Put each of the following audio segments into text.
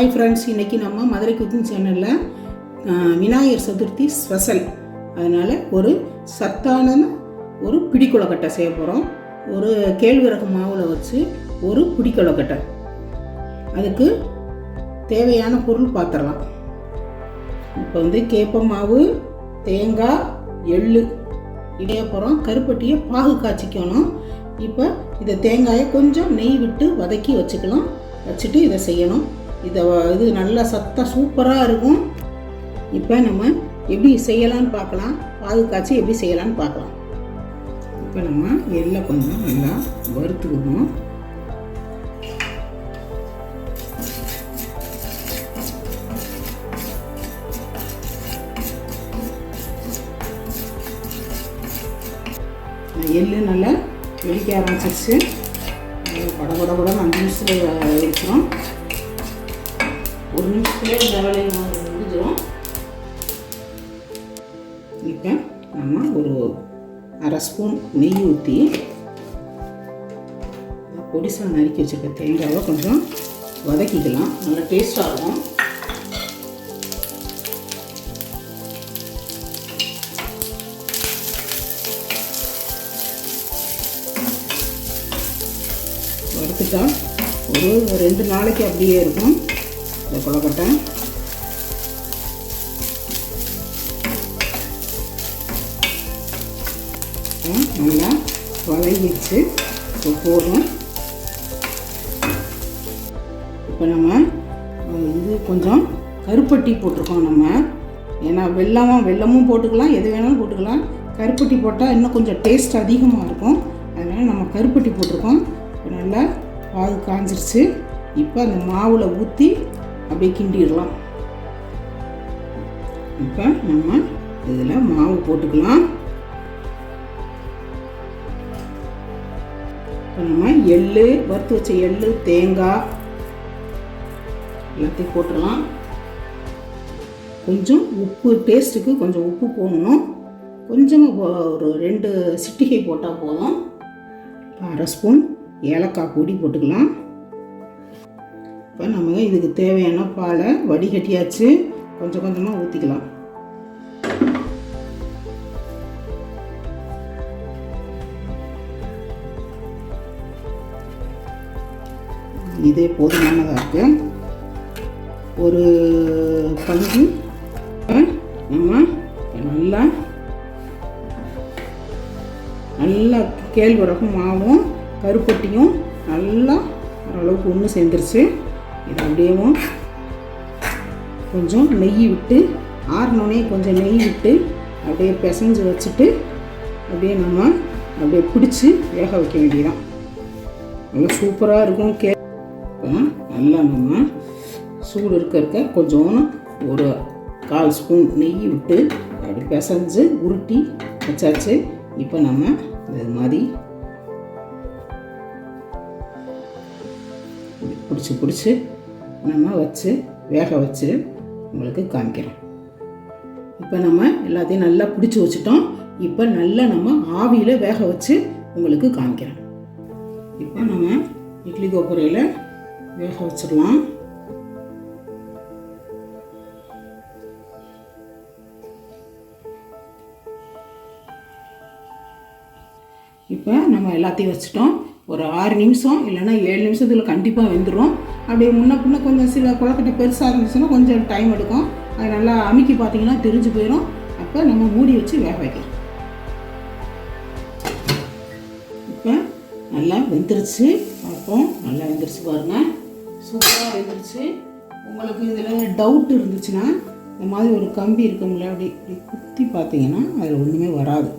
Hi friends இன்றைக்கி நம்ம Madurai cooking சேனலில் விநாயகர் சதுர்த்தி ஸ்பெஷல் அதனால் ஒரு சத்தான ஒரு பிடிக்குளக்கட்டை செய்ய போகிறோம் ஒரு கேழ்வரகு மாவில் வச்சு ஒரு பிடிக்குளக்கட்டை அதுக்கு தேவையான பொருள் பார்த்துடலாம் இப்போ வந்து கேப்ப மாவு தேங்காய் எள்ளு இடையப்புறம் கருப்பட்டியை பாகு காய்ச்சிக்கணும். இப்போ இதை தேங்காயை கொஞ்சம் நெய் விட்டு வதக்கி வச்சுக்கலாம். வச்சுட்டு இதை செய்யணும். இதை இது நல்லா சத்தம் சூப்பராக இருக்கும். இப்போ நம்ம எப்படி செய்யலாம்னு பார்க்கலாம். பாகு காய்ச்சி எப்படி செய்யலாம்னு பார்க்கலாம். இப்போ நம்ம எள்ளை கொஞ்சம் நல்லா வறுத்துக்கணும். எள்ளு நல்லா வெடிக்க ஆரம்பிச்சிருச்சு. பட பட பட அஞ்சு நிமிஷத்தில் இருக்கிறோம் ஒரு நிமிஷத்துல இந்த வேலையை முடிஞ்சிடும் இப்போ நம்ம ஒரு அரை ஸ்பூன் நெய் ஊற்றி பொடிசாக நறுக்கி வச்சுருக்க தேங்காவை கொஞ்சம் வதக்கிக்கலாம். நல்லா டேஸ்ட்டாக இருக்கும். வறுத்துட்டா ஒரு ரெண்டு நாளைக்கு அப்படியே இருக்கும். இந்த கொலக்கட்டை நல்லா வதங்கிடுச்சு இப்போ போதும். இப்போ நம்ம இது கொஞ்சம் கருப்பட்டி போட்டிருக்கோம் நம்ம. ஏன்னா வெள்ளமும் வெல்லமும் போட்டுக்கலாம் எது வேணாலும் போட்டுக்கலாம். கருப்பட்டி போட்டால் இன்னும் கொஞ்சம் டேஸ்ட் அதிகமாக இருக்கும். அதனால் நம்ம கருப்பட்டி போட்டிருக்கோம். இப்போ நல்லா பாகு காஞ்சிருச்சு. இப்போ அந்த மாவில் ஊற்றி அப்படியே கிண்டிடலாம் இப்போ நம்ம இதில் மாவு போட்டுக்கலாம். இப்போ நம்ம எள்ளு வறுத்து வச்ச எள்ளு தேங்காய் எல்லாத்தையும் போட்டுடலாம். கொஞ்சம் உப்பு டேஸ்ட்டுக்கு கொஞ்சம் உப்பு போடணும். கொஞ்சமாக ஒரு ரெண்டு சிட்டிகை போட்டால் போதும். அரை ஸ்பூன் ஏலக்காய் பொடி போட்டுக்கலாம். இப்போ நம்ம இதுக்கு தேவையான பாலை வடிகட்டியாச்சு. கொஞ்சம் கொஞ்சமாக ஊற்றிக்கலாம் இதே போதுமானதாக இருக்கு. ஒரு பங்கு நம்ம நல்லா நல்லா கேழ்வரகும் மாவும் கருப்பட்டியும் நல்லா ஓரளவுக்கு ஒன்று சேர்ந்துருச்சு. இது அப்படியேவும் கொஞ்சம் நெய் விட்டு ஆறினோடனே கொஞ்சம் நெய் விட்டு அப்படியே பிசைஞ்சு வச்சுட்டு அப்படியே நம்ம அப்படியே பிடிச்சி வேக வைக்க வேண்டியதான் நல்லா சூப்பராக இருக்கும் கே நல்லா நம்ம சூடு இருக்க இருக்க கொஞ்சம் ஒரு கால் ஸ்பூன் நெய் விட்டு அப்படி பிசைஞ்சு உருட்டி வச்சாச்சு. இப்போ நம்ம இது மாதிரி பிடிச்சி பிடிச்சி நம்ம வச்சு வேக வச்சு உங்களுக்கு காமிக்கிறோம் இப்போ நம்ம எல்லாத்தையும் நல்லா பிடிச்சி வச்சுட்டோம். இப்போ நல்லா நம்ம ஆவியில் வேக வச்சு உங்களுக்கு காமிக்கிறோம் இப்போ நம்ம இட்லி கோப்புரையில் வேக வச்சிடலாம். இப்போ நம்ம எல்லாத்தையும் வச்சுட்டோம். ஒரு ஆறு நிமிஷம் இல்லைன்னா ஏழு நிமிஷத்தில் கண்டிப்பாக வெந்துடும் அப்படி முன்ன பின்ன கொஞ்சம் சில குழக்கட்டை பெருசாக இருந்துச்சுன்னா கொஞ்சம் டைம் எடுக்கும். அது நல்லா அமுக்கி பார்த்தீங்கன்னா தெரிஞ்சு போயிடும் அப்போ நம்ம மூடி வச்சு வேக வைக்கிறோம் இப்போ நல்லா வெந்துருச்சு. பார்ப்போம். நல்லா வெந்துருச்சு பாருங்கள் சூப்பராக வெந்துருச்சு. உங்களுக்கு இதில் டவுட் இருந்துச்சுன்னா இந்த மாதிரி ஒரு கம்பி இருக்கும்ல அப்படி இப்படி குத்தி பார்த்தீங்கன்னா அதில் ஒன்றுமே வராது.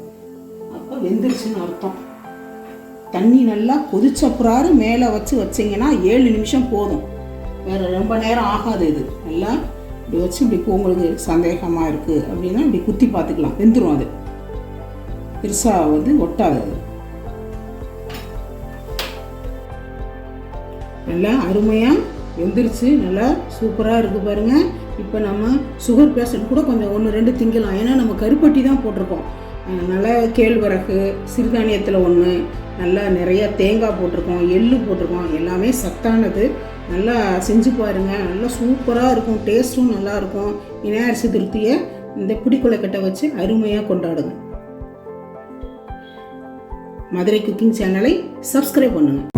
அப்போ வெந்துருச்சுன்னு அர்த்தம். தண்ணி நல்லா கொதிச்சப்புறாரு மேலே வச்சு வச்சிங்கன்னா ஏழு நிமிஷம் போதும். வேறு ரொம்ப நேரம் ஆகாது இது. நல்லா இப்படி வச்சு இப்படி உங்களுக்கு சந்தேகமாக இருக்குது அப்படின்னா இப்படி குத்தி பார்த்துக்கலாம். வெந்துடும் அது. பெருசாக வந்து ஒட்டாது அது. நல்லா அருமையாக வெந்துருச்சு. நல்லா சூப்பராக இருக்குது பாருங்கள் இப்போ நம்ம சுகர் பேஷண்ட் கூட கொஞ்சம் ஒன்று ரெண்டு திங்கலாம். ஏன்னா நம்ம கருப்பட்டி தான் போட்டிருக்கோம். அஹ் நல்லா கேழ்வரகு சிறுதானியத்தில் ஒன்று நல்லா நிறையா தேங்காய் போட்டிருக்கோம் எள்ளு போட்டிருக்கோம் எல்லாமே சத்தானது. நல்லா செஞ்சு பாருங்கள் நல்லா சூப்பராக இருக்கும். டேஸ்ட்டும் நல்லாயிருக்கும் விநாயகர் சதுர்த்தியை இந்த பிடிக்குலைக்கட்டை வச்சு அருமையாக கொண்டாடுங்க. மதுரை குக்கிங் சேனலை சப்ஸ்கிரைப் பண்ணுங்கள்